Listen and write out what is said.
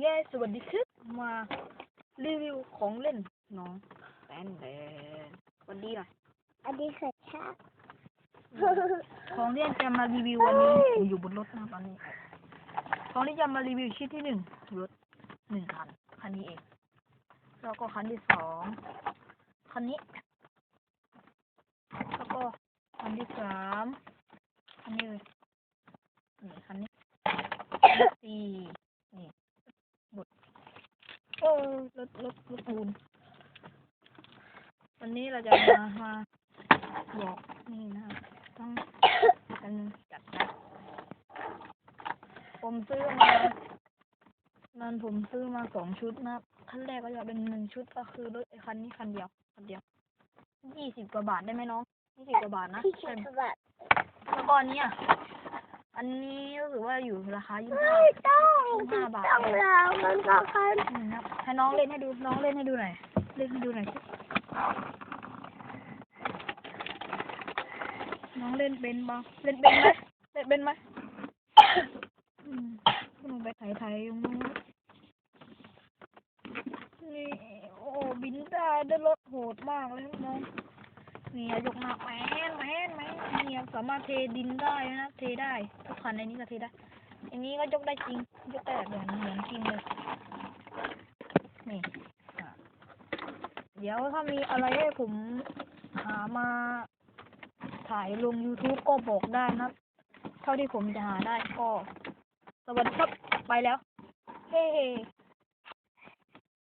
เย้ สวัสดีครับ มารีวิวของเล่นน้องแตนแตนสวัสดีหน่อยอันนี้คือชักของที่จะมารีวิววันนี้ผมอยู่บนรถนะตอนนี้ ของที่จะมารีวิวชิ้นที่หนึ่งรถหนึ่งคัน คันนี้เอง แล้วก็คันที่สองคันนี้ แล้วก็คันที่สามคันนี้เลยนี่คันนี้คันที่สี่นี่หมดโอ้ รถรถรถปูน วันนี้เราจะมามาบอกนี่นะครับต้องกันจัดนะผมซื้อมานั้นผมซื้อมาสองชุดนะครับขั้นแรกก็จะเป็นหนึ่งชุดก็คือรถไอ้คันนี้คันเดียวคันเดียวยี่สิบกว่าบาทได้ไหมน้องยี่สิบกว่าบาทนะที่ใช่คิดแบบแล้วก็อันเนี้ย อันนี้รู้สึกว่าอยู่ราคายี่สิบไม่ต้องห้าบาทต้องแล้วมันก็คันอืมครับให้น้องเล่นให้ดู น้องเล่นให้ดูหน่อย เล่นให้ดูหน่อยสิน้องเล่นเป็นบ้างเล่นเป็นไหมเล่นเป็นไหมอืมลงไปไถไถๆตรงนู้นนี่ โอ้ บินได้ได้รถโหดมากเลยครับน้อง นี่ยกหนักแมนแมนแมนนี่ครับสามารถเทดินได้นะเทได้ทุกคันในนี้ก็เทได้ อันนี้ก็ยกได้จริง ยกได้แบบเหมือนเหมือนจริงเลยนี่เดี๋ยวถ้ามีอะไรให้ผมหามาถ่ายลง YouTube ก็บอกได้นะ เท่าที่ผมจะหาได้ก็ สวัสดีครับ ไปแล้ว เฮ้